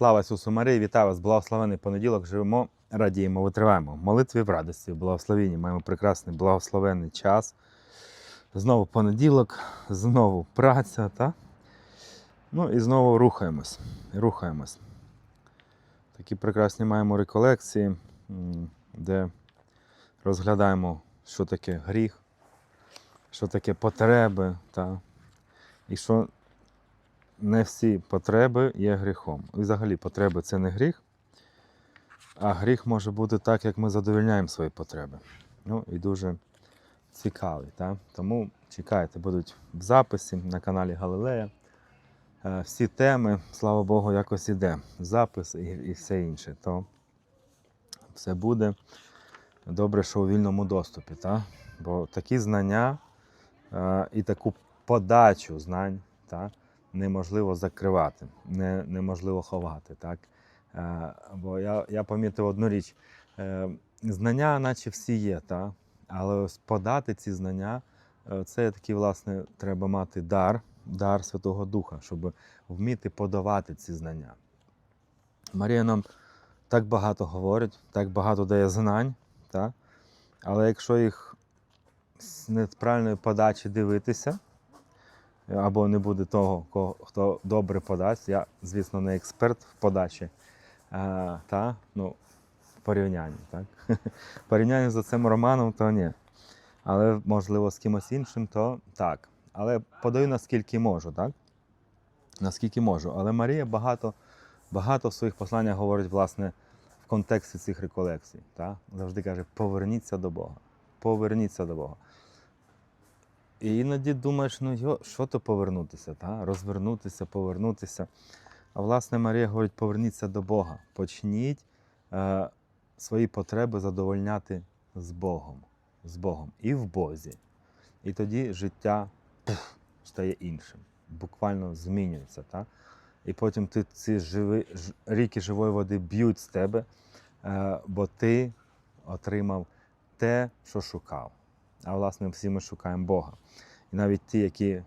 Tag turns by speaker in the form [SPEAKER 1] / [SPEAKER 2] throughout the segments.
[SPEAKER 1] Слава Ісусу Марії, вітаю вас! Благословений понеділок. Живемо, радіємо, витриваємо. Молитві в радості, в благословенні. Маємо прекрасний благословенний час. Знову понеділок, знову праця, та? Ну і знову рухаємось. Рухаємось. Такі прекрасні маємо реколекції, де розглядаємо, що таке гріх, що таке потреби, та? і що не всі потреби є гріхом. І взагалі потреби це не гріх, а гріх може бути так, як ми задовільняємо свої потреби. Ну і дуже цікавий. Так? Тому чекайте, будуть в записі на каналі Галилея. Е, Всі теми, слава Богу, якось іде. Запис і, і все інше. То все буде добре, що у вільному доступі. Так? Бо такі знання е, і таку подачу знань. Так? Неможливо закривати, не, неможливо ховати. Так? Е, бо я, я помітив одну річ: е, знання, наче всі є, так? але ось подати ці знання, е, це такий, власне, треба мати дар, дар Святого Духа, щоб вміти подавати ці знання. Марія нам так багато говорить, так багато дає знань, так? але якщо їх з неправильної подачі дивитися, або не буде того, кого- хто добре подасть. Я, звісно, не експерт в подачі, а, та, ну, порівнянні. Так? В порівнянні з цим романом, то ні. Але, можливо, з кимось іншим, то так. Але подаю наскільки можу, так? Наскільки можу. Але Марія багато, багато в своїх посланнях говорить, власне, в контексті цих реколекцій. Так? Завжди каже: поверніться до Бога. Поверніться до Бога. І іноді думаєш, ну йо, що то повернутися, та? розвернутися, повернутися. А власне Марія говорить, поверніться до Бога. Почніть е, свої потреби задовольняти з Богом. З Богом і в Бозі. І тоді життя пф, стає іншим, буквально змінюється. Та? І потім ти ці живи, ж, ріки живої води б'ють з тебе, е, бо ти отримав те, що шукав. А власне, всі ми шукаємо Бога. І навіть ті, які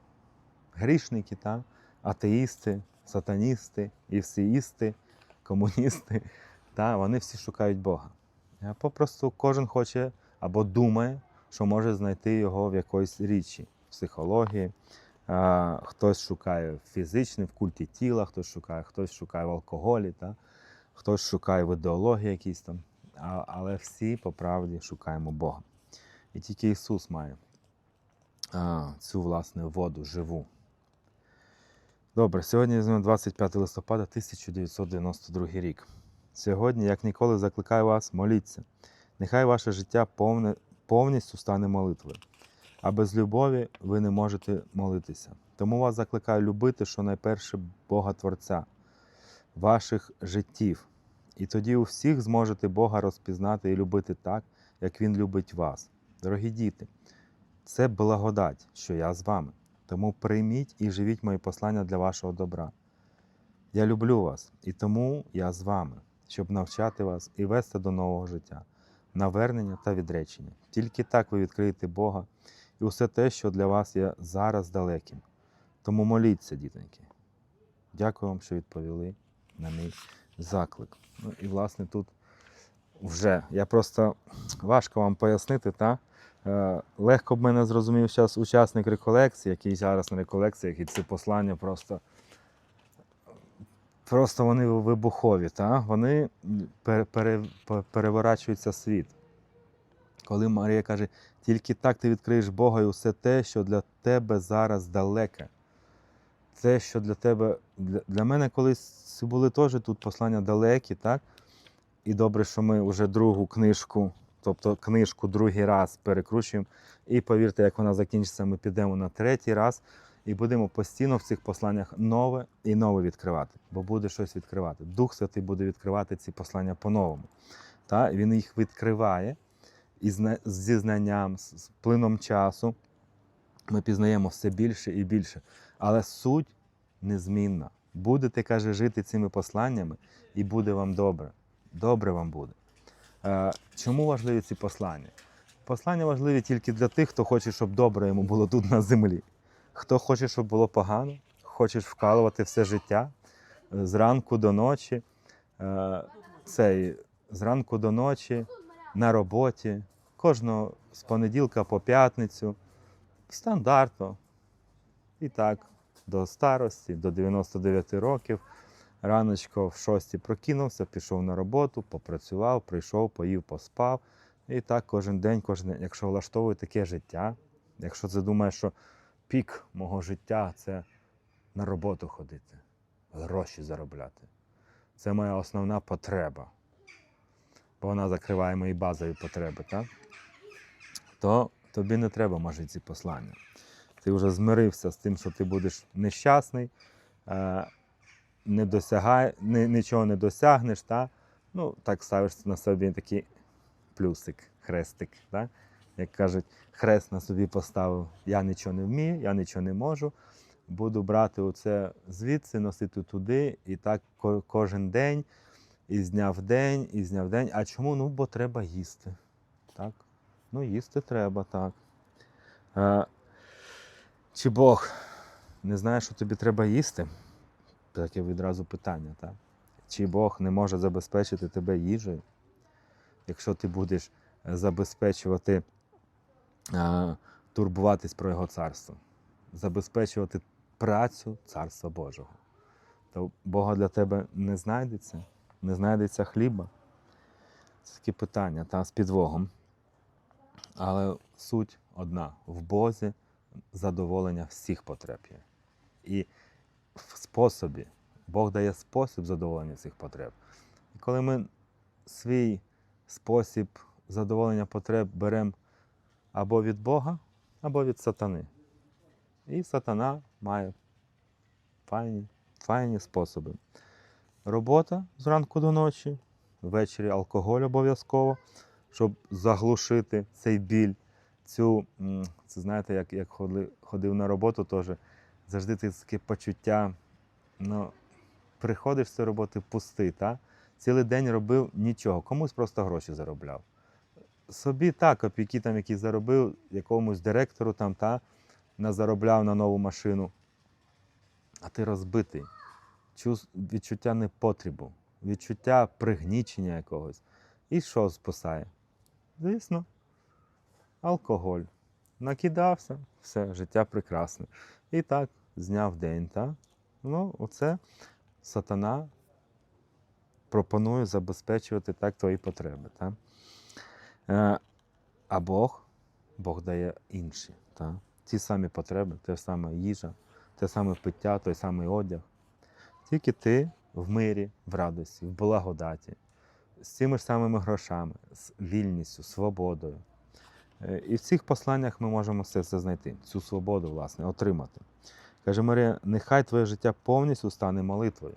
[SPEAKER 1] грішники, та, атеїсти, сатаністи, івсеїсти, комуністи, та, вони всі шукають Бога. Попросту кожен хоче або думає, що може знайти його в якоїсь річі, в психології. Хтось шукає в фізичній, в культі тіла, хтось шукає, хтось шукає в алкоголі, та, хтось шукає в ідеології якісь там. Але всі по правді шукаємо Бога. І тільки Ісус має а, цю власне воду живу. Добре, сьогодні візьмемо 25 листопада 1992 рік. Сьогодні, як ніколи, закликаю вас, моліться. Нехай ваше життя повне, повністю стане молитвою. А без любові ви не можете молитися. Тому вас закликаю любити щонайперше Бога Творця, ваших життів. І тоді у всіх зможете Бога розпізнати і любити так, як Він любить вас. Дорогі діти, це благодать, що я з вами. Тому прийміть і живіть мої послання для вашого добра. Я люблю вас, і тому я з вами, щоб навчати вас і вести до нового життя, навернення та відречення. Тільки так ви відкриєте Бога і усе те, що для вас є зараз далеким. Тому моліться, дітоньки. Дякую вам, що відповіли на мій заклик. Ну і власне тут вже я просто важко вам пояснити, та? Е, легко б мене зрозумів зараз учасник реколекції, який зараз на реколекціях, і ці послання просто, просто вони вибухові. Та? Вони пере, пере, переворачуються світ. Коли Марія каже, тільки так ти відкриєш Бога і усе те, що для тебе зараз далеке. Те, що для тебе, для, для мене колись були теж тут послання далекі, так? І добре, що ми вже другу книжку, тобто книжку другий раз перекручуємо. І повірте, як вона закінчиться, ми підемо на третій раз і будемо постійно в цих посланнях нове і нове відкривати, бо буде щось відкривати. Дух Святий буде відкривати ці послання по-новому. Він їх відкриває і зі знанням, з плином часу ми пізнаємо все більше і більше. Але суть незмінна. Будете, каже, жити цими посланнями, і буде вам добре. Добре вам буде. Е, Чому важливі ці послання? Послання важливі тільки для тих, хто хоче, щоб добре йому було тут на землі. Хто хоче, щоб було погано, хочеш вкалувати все життя, е, зранку до ночі, е, цей, зранку до ночі на роботі, кожного з понеділка по п'ятницю, стандартно. І так, до старості, до 99 років. Раночко в 6 прокинувся, пішов на роботу, попрацював, прийшов, поїв, поспав. І так кожен день, кожен день. Якщо влаштовує таке життя, якщо ти думаєш, що пік мого життя це на роботу ходити, гроші заробляти. Це моя основна потреба. Бо вона закриває мої базові потреби, так? то тобі не треба мажити ці послання. Ти вже змирився з тим, що ти будеш нещасний, е, не досягай, ни- нічого не досягнеш, та? ну, так ставиш на собі такий плюсик, хрестик. Та? Як кажуть, хрест на собі поставив, я нічого не вмію, я нічого не можу. Буду брати оце звідси, носити туди, і так кожен день, і з дня в день, і з дня в день. А чому? Ну, бо треба їсти. Так? Ну, їсти треба, так. Е, чи Бог не знає, що тобі треба їсти? Таке відразу питання, так? Чи Бог не може забезпечити тебе їжею? Якщо ти будеш е, забезпечувати, турбуватись про Його царство, забезпечувати працю Царства Божого, то Бога для тебе не знайдеться, не знайдеться хліба. Це такі питання та, з підвогом. Але суть одна: в Бозі задоволення всіх потреб є. І в способі, Бог дає спосіб задоволення цих потреб. І коли ми свій спосіб задоволення потреб беремо або від Бога, або від сатани. І сатана має файні, файні способи. Робота зранку до ночі, ввечері алкоголь обов'язково, щоб заглушити цей біль, цю, це знаєте, як, як ходив, на роботу, теж завжди ти таке почуття, ну, приходиш з цієї роботи пустий, та? цілий день робив нічого, комусь просто гроші заробляв. Собі так, копійки там, які заробив, якомусь директору там, та, заробляв на нову машину. А ти розбитий. Чус- Відчуття непотребу, відчуття пригнічення якогось. І що спасає? Звісно, алкоголь. Накидався, все, життя прекрасне. І так, з дня в день, так? Ну, оце сатана пропонує забезпечувати так твої потреби. Так? Е, а Бог, Бог дає інші. Так? Ті самі потреби, те саме їжа, те саме пиття, той самий одяг. Тільки ти в мирі, в радості, в благодаті, з цими ж самими грошами, з вільністю, свободою. Е, І в цих посланнях ми можемо все це знайти, цю свободу, власне, отримати. Каже Марія, нехай твоє життя повністю стане молитвою.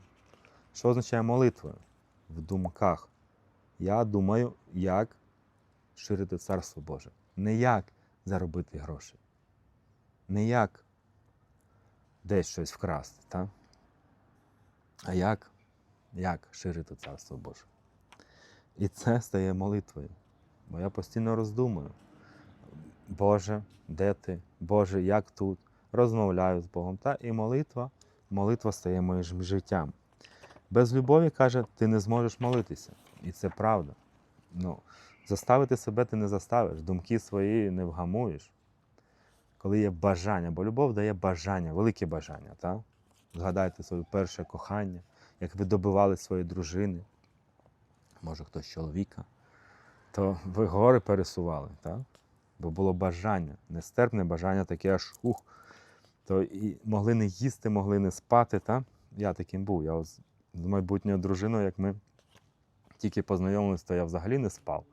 [SPEAKER 1] Що означає молитвою? В думках. Я думаю, як ширити Царство Боже. Не як заробити гроші. Не як десь щось вкрасти, та? а як, як ширити Царство Боже. І це стає молитвою. Бо я постійно роздумую. Боже, де ти? Боже, як тут? Розмовляю з Богом. Та і молитва, молитва стає моїм життям. Без любові, каже, ти не зможеш молитися. І це правда. Ну, заставити себе ти не заставиш, думки свої не вгамуєш. Коли є бажання, бо любов дає бажання, велике бажання. Та? Згадайте своє перше кохання, як ви добивали свої дружини, може хтось чоловіка, то ви гори пересували, так? Бо було бажання, нестерпне бажання, таке аж ух. То і могли не їсти, могли не спати. Та? Я таким був. Я з майбутньою дружиною, як ми тільки познайомилися, то я взагалі не спав.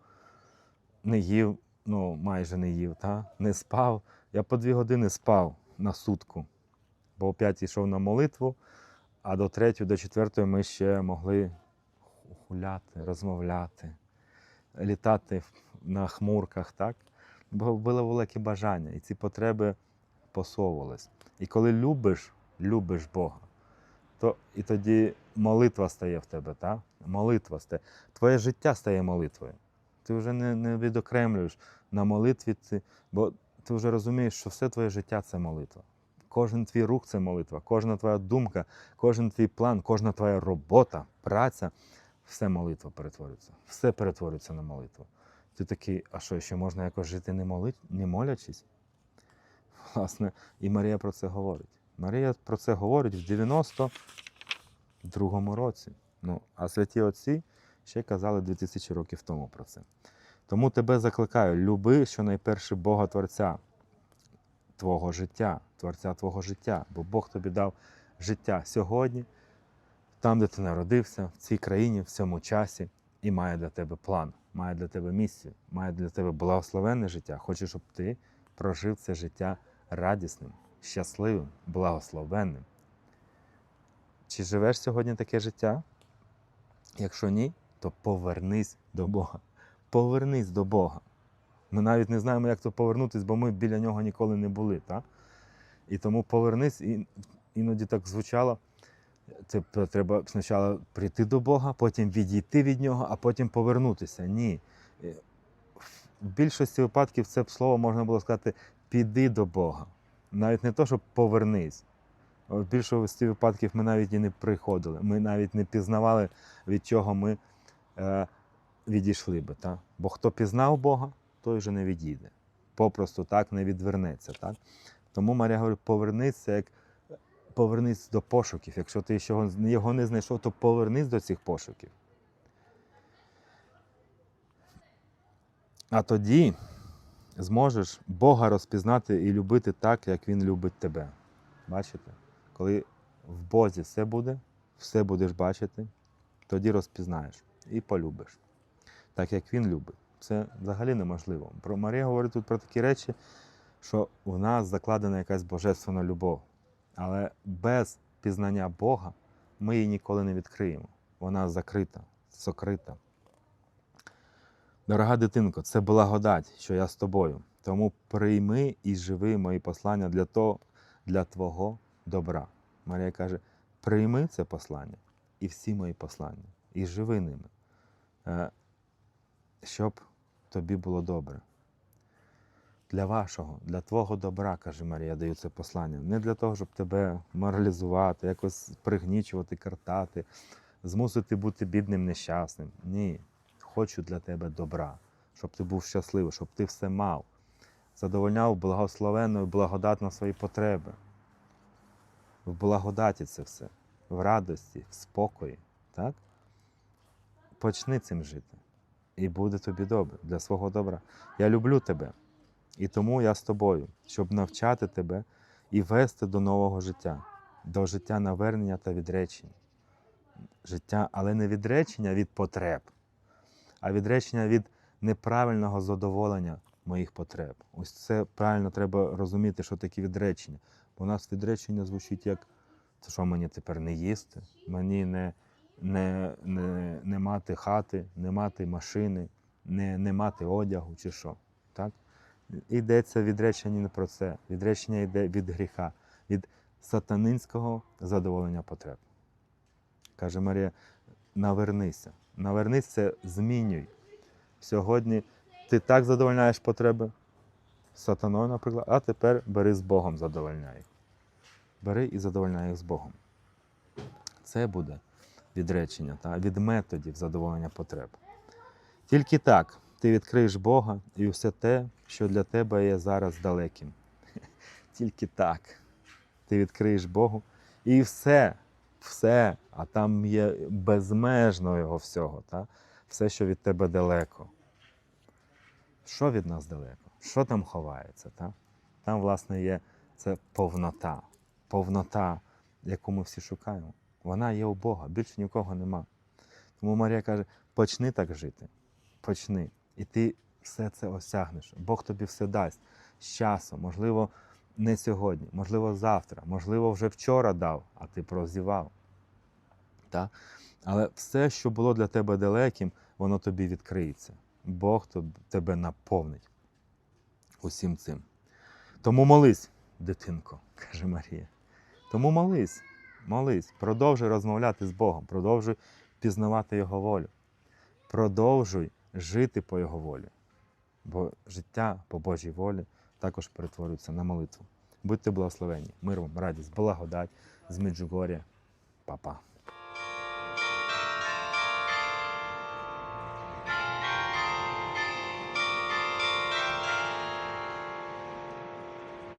[SPEAKER 1] Не їв, ну майже не їв, та? не спав. Я по дві години спав на сутку, бо о п'ятій йшов на молитву, а до третьої, до четвертої ми ще могли гуляти, розмовляти, літати на хмурках, так? Бо було велике бажання, і ці потреби посовувались. І коли любиш, любиш Бога, то і тоді молитва стає в тебе, так? Молитва стає. Твоє життя стає молитвою. Ти вже не, не відокремлюєш на молитві, ти, бо ти вже розумієш, що все твоє життя це молитва. Кожен твій рух це молитва, кожна твоя думка, кожен твій план, кожна твоя робота, праця все молитва перетворюється. Все перетворюється на молитву. Ти такий, а що, ще можна якось жити не, молить, не молячись? Власне, і Марія про це говорить. Марія про це говорить в 92-му році. Ну, а святі отці ще казали 2000 років тому про це. Тому тебе закликаю, люби щонайперше Бога Творця твого життя, Творця твого життя, бо Бог тобі дав життя сьогодні, там, де ти народився, в цій країні, в цьому часі, і має для тебе план, має для тебе місію, має для тебе благословенне життя. Хоче, щоб ти прожив це життя радісним, щасливим, благословенним. Чи живеш сьогодні таке життя? Якщо ні, то повернись до Бога. Повернись до Бога. Ми навіть не знаємо, як то повернутися, бо ми біля нього ніколи не були. Так? І тому повернись, і іноді так звучало. Це треба спочатку прийти до Бога, потім відійти від нього, а потім повернутися. Ні. Е, В більшості випадків це слово можна було сказати піди до Бога. Навіть не то, щоб повернись. В більшості випадків ми навіть і не приходили. Ми навіть не пізнавали, від чого ми е, відійшли би. Так? Бо хто пізнав Бога, той вже не відійде. Попросту так не відвернеться. Так? Тому Марія говорить, повернися, як повернись до пошуків. Якщо ти його- не знайшов, то повернись до цих пошуків. А тоді зможеш Бога розпізнати і любити так, як Він любить тебе. Бачите? Коли в Бозі все буде, все будеш бачити, тоді розпізнаєш і полюбиш. Так як він любить. Це взагалі неможливо. Про Марія говорить тут про такі речі, що в нас закладена якась божественна любов. Але без пізнання Бога ми її ніколи не відкриємо. Вона закрита, сокрита. Дорога дитинко, це благодать, що я з тобою. Тому прийми і живи мої послання для того, для Твого добра. Марія каже: прийми це послання і всі мої послання, і живи ними, е, щоб тобі було добре. Для вашого, для твого добра, каже Марія, даю це послання. Не для того, щоб тебе моралізувати, якось пригнічувати, картати, змусити бути бідним, нещасним. Ні. Хочу для тебе добра, щоб ти був щасливий, щоб ти все мав, задовольняв благословенно і благодатно свої потреби. В благодаті це все, в радості, в спокої. Так? Почни цим жити. І буде тобі добре для свого добра. Я люблю тебе. І тому я з тобою, щоб навчати тебе і вести до нового життя, до життя навернення та відречення. Життя, але не відречення від потреб, а відречення від неправильного задоволення моїх потреб. Ось це правильно треба розуміти, що таке відречення. Бо у нас відречення звучить як це що мені тепер не їсти, мені не, не, не, не мати хати, не мати машини, не, не мати одягу чи що. Так? Йдеться відречення не про це. Відречення йде від гріха, від сатанинського задоволення потреб. Каже Марія, навернися. Навернись це змінюй. Сьогодні ти так задовольняєш потреби сатаною, наприклад, а тепер бери з Богом задовольняй. Бери і задовольняй їх з Богом. Це буде відречення та, від методів задоволення потреб. Тільки так ти відкриєш Бога і все те, що для тебе є зараз далеким. Тільки так ти відкриєш Богу і все, все, а там є безмежно його всього, та? все, що від тебе далеко. Що від нас далеко? Що там ховається? Та? Там, власне, є це повнота, повнота, яку ми всі шукаємо. Вона є у Бога, більше нікого нема. Тому Марія каже: почни так жити, почни. І ти все це осягнеш. Бог тобі все дасть з часом, можливо, не сьогодні, можливо, завтра, можливо, вже вчора дав, а ти прозівав. Так? Але все, що було для тебе далеким, воно тобі відкриється. Бог тебе наповнить усім цим. Тому молись, дитинко, каже Марія. Тому молись, молись, продовжуй розмовляти з Богом, продовжуй пізнавати Його волю. Продовжуй жити по Його волі. Бо життя по Божій волі також перетворюється на молитву. Будьте благословені. Мир вам, радість, благодать з Па-па.